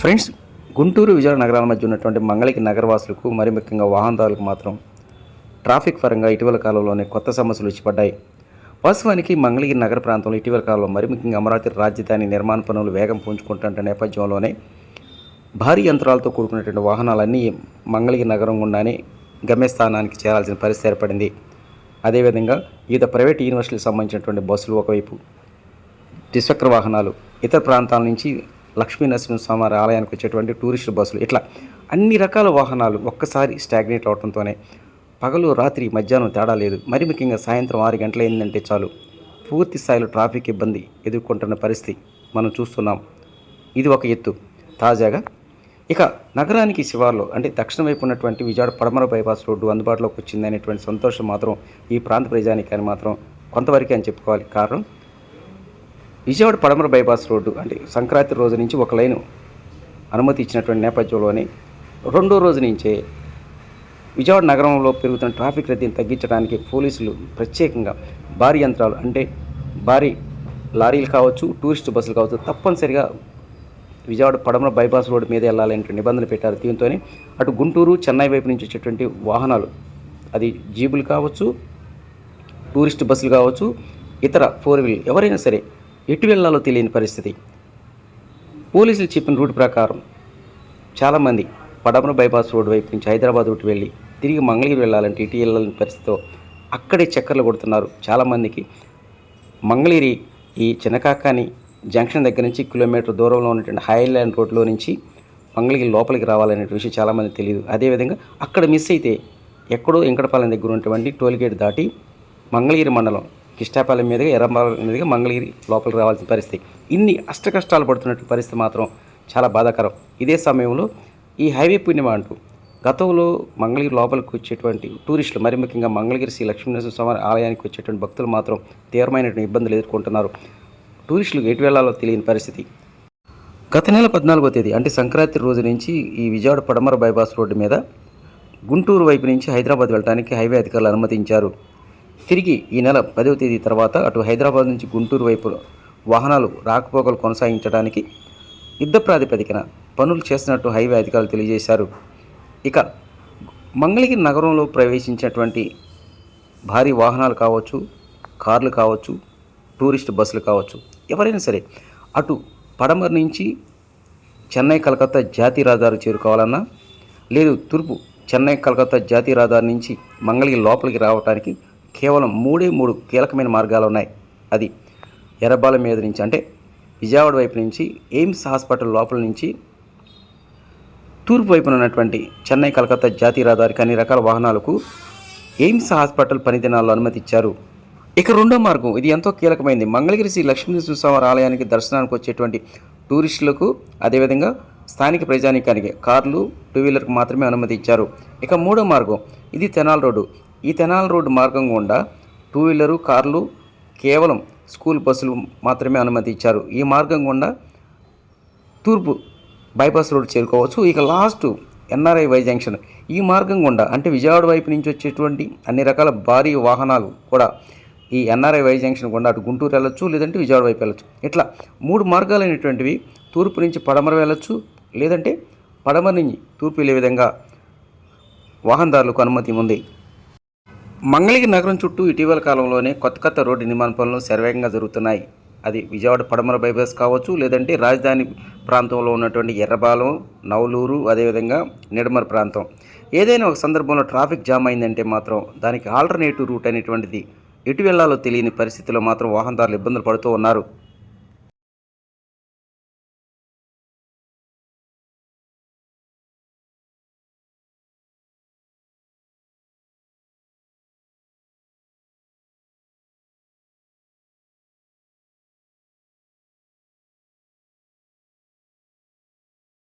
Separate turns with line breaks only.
Friends Guntur Vijayawada నగరాల మధ్య ఉన్నటువంటి మంగళకి నగరవాసులకు మరి ముఖ్యంగా వాహనదారులకు మాత్రం ట్రాఫిక్ పరంగా ఇటీవల కాలంలోనే కొత్త సమస్యలు వచ్చిపడ్డాయి వాస్తవానికి మంగళగిరి నగర ప్రాంతంలో ఇటీవల కాలంలో మరి ముఖ్యంగా అమరావతి రాజధాని నిర్మాణ పనులు వేగం పుంజుకుంటున్న నేపథ్యంలోనే భారీ యంత్రాలతో కూడుకున్నటువంటి వాహనాలన్నీ మంగళగిరి నగరం గుండానే గమ్యస్థానానికి చేరాల్సిన పరిస్థితి ఏర్పడింది. అదేవిధంగా వివిధ ప్రైవేట్ యూనివర్సిటీలకు సంబంధించినటువంటి బస్సులు ఒకవైపు ద్విచక్ర వాహనాలు ఇతర ప్రాంతాల నుంచి లక్ష్మీ నరసింహస్వామి వారి ఆలయానికి వచ్చేటువంటి టూరిస్ట్ బస్సులు ఇట్లా అన్ని రకాల వాహనాలు ఒక్కసారి స్టాగ్నేట్ అవడంతోనే పగలు రాత్రి మధ్యాహ్నం తేడా లేదు. మరి ముఖ్యంగా సాయంత్రం ఆరు గంటలు అయిందంటే చాలు. పూర్తి స్థాయిలో ట్రాఫిక్ ఇబ్బంది ఎదుర్కొంటున్న పరిస్థితి మనం చూస్తున్నాం. ఇది ఒక ఎత్తు. తాజాగా ఇక నగరానికి శివార్లో అంటే దక్షిణ వైపు ఉన్నటువంటి విజయవాడ పడమర బైపాస్ రోడ్డు అందుబాటులోకి వచ్చింది అనేటువంటి సంతోషం మాత్రం ఈ ప్రాంత ప్రజానికాన్ని మాత్రం కొంతవరకే అని చెప్పుకోవాలి. కారణం? విజయవాడ పడమర బైపాస్ రోడ్డు అంటే సంక్రాంతి రోజు నుంచి ఒక లైను అనుమతి ఇచ్చినటువంటి నేపథ్యంలోనే రెండో రోజు నుంచే విజయవాడ నగరంలో పెరుగుతున్న ట్రాఫిక్ రద్దీని తగ్గించడానికి పోలీసులు ప్రత్యేకంగా భారీ యంత్రాలు అంటే భారీ లారీలు కావచ్చు టూరిస్ట్ బస్సులు కావచ్చు తప్పనిసరిగా విజయవాడ పడమర బైపాస్ రోడ్డు మీద వెళ్ళాలనే నిబంధనలు పెట్టారు. దీంతోనే అటు గుంటూరు చెన్నై వైపు నుంచి వచ్చేటువంటి వాహనాలు అది జీబులు కావచ్చు టూరిస్ట్ బస్సులు కావచ్చు ఇతర ఫోర్ వీల్ ఎవరైనా సరే ఎటు వెళ్ళాలో తెలియని పరిస్థితి. పోలీసులు చెప్పిన రూట్ ప్రకారం చాలామంది పడమర బైపాస్ రోడ్డు వైపు నుంచి హైదరాబాద్ రూట్ వెళ్ళి తిరిగి మంగళగిరి వెళ్ళాలంటే ఇటు వెళ్ళాలని పరిస్థితితో అక్కడే చక్కర్లు కొడుతున్నారు. చాలామందికి మంగళగిరి ఈ చిన్నకాకాని జంక్షన్ దగ్గర నుంచి కిలోమీటర్ దూరంలో ఉన్నటువంటి హైలాండ్ రోడ్లో నుంచి మంగళగిరి లోపలికి రావాలనే విషయం చాలామంది తెలియదు. అదేవిధంగా అక్కడ మిస్ అయితే ఎక్కడో వెంకటపాలెం దగ్గర ఉన్నటువంటి టోల్గేట్ దాటి మంగళగిరి మండలం కిష్టాపాలెం మీదుగా ఎర్రపాలెం మీదుగా మంగళగిరి లోపలికి రావాల్సిన పరిస్థితి. ఇన్ని అష్ట కష్టాలు పడుతున్నట్టు పరిస్థితి మాత్రం చాలా బాధాకరం. ఇదే సమయంలో ఈ హైవే పుణ్యమ అంటూ గతంలో మంగళగిరి లోపలికి వచ్చేటువంటి టూరిస్టులు మరి ముఖ్యంగా మంగళగిరి శ్రీ లక్ష్మీనరసింహ స్వామి ఆలయానికి వచ్చేటువంటి భక్తులు మాత్రం తీవ్రమైనటువంటి ఇబ్బందులు ఎదుర్కొంటున్నారు. టూరిస్టులు ఎటు వెళ్ళాలో తెలియని పరిస్థితి. గత నెల పద్నాలుగో తేదీ అంటే సంక్రాంతి రోజు నుంచి ఈ విజయవాడ పడమర బైపాస్ రోడ్డు మీద గుంటూరు వైపు నుంచి హైదరాబాద్ వెళ్ళడానికి హైవే అధికారులు అనుమతించారు. తిరిగి ఈ నెల పదవ తేదీ తర్వాత అటు హైదరాబాద్ నుంచి గుంటూరు వైపు వాహనాలు రాకపోకలు కొనసాగించడానికి యుద్ధ ప్రాతిపదికన పనులు చేస్తున్నట్టు హైవే అధికారులు తెలియజేశారు. ఇక మంగళగిరి నగరంలో ప్రవేశించినటువంటి భారీ వాహనాలు కావచ్చు కార్లు కావచ్చు టూరిస్ట్ బస్సులు కావచ్చు ఎవరైనా సరే అటు పడమర నుంచి చెన్నై కలకత్తా జాతీయ రహదారి చేరుకోవాలన్నా లేదు తూర్పు చెన్నై కలకత్తా జాతీయ రహదారి నుంచి మంగళగిరి లోపలికి రావడానికి కేవలం మూడే మూడు కీలకమైన మార్గాలు ఉన్నాయి అది ఎర్రబాల మీద నుంచి అంటే విజయవాడ వైపు నుంచి ఎయిమ్స్ హాస్పిటల్ లోపల నుంచి తూర్పు వైపున ఉన్నటువంటి చెన్నై కలకత్తా జాతీయ రహదారికి అన్ని రకాల వాహనాలకు ఎయిమ్స్ హాస్పిటల్ పనిదినాల్లో అనుమతి ఇచ్చారు ఇక రెండో మార్గం ఇది ఎంతో కీలకమైంది. మంగళగిరి శ్రీ లక్ష్మీనరసింహస్వామి ఆలయానికి దర్శనానికి వచ్చేటువంటి టూరిస్టులకు అదేవిధంగా స్థానిక ప్రజానీకానికి కార్లు టూ వీలర్కి మాత్రమే అనుమతి ఇచ్చారు ఇక మూడో మార్గం ఇది తెనాల్ రోడ్డు. ఈ తెనాల్ రోడ్డు మార్గం గుండా టూ వీలరు కార్లు కేవలం స్కూల్ బస్సులు మాత్రమే అనుమతి ఇచ్చారు. ఈ మార్గం గుండా తూర్పు బైపాస్ రోడ్ చేరుకోవచ్చు. ఇక లాస్ట్ ఎన్ఆర్ఐ వై జంక్షన్. ఈ మార్గం గుండా అంటే విజయవాడ వైపు నుంచి వచ్చేటువంటి అన్ని రకాల భారీ వాహనాలు కూడా ఈ ఎన్ఆర్ఐ వై జంక్షన్ గుండా అటు గుంటూరు వెళ్ళొచ్చు లేదంటే విజయవాడ వైపు వెళ్ళొచ్చు. ఇట్లా మూడు మార్గాలైనటువంటివి తూర్పు నుంచి పడమర వెళ్ళొచ్చు లేదంటే పడమర నుంచి తూర్పు వెళ్ళే విధంగా వాహనదారులకు అనుమతి ఉంది. మంగళగిరి నగరం చుట్టూ ఇటీవల కాలంలోనే కొత్త కొత్త రోడ్డు నిర్మాణ పనులు శరవేగంగా జరుగుతున్నాయి. అది విజయవాడ పడమర బైపాస్ కావచ్చు లేదంటే రాజధాని ప్రాంతంలో ఉన్నటువంటి ఎర్రబాలం నవలూరు అదేవిధంగా నిడమర ప్రాంతం. ఏదైనా ఒక సందర్భంలో ట్రాఫిక్ జామ్ అయిందంటే మాత్రం దానికి ఆల్టర్నేటివ్ రూట్ అనేటువంటిది ఎటు వెళ్ళాలో తెలియని పరిస్థితిలో మాత్రం వాహనదారులు ఇబ్బందులు పడుతూ ఉన్నారు.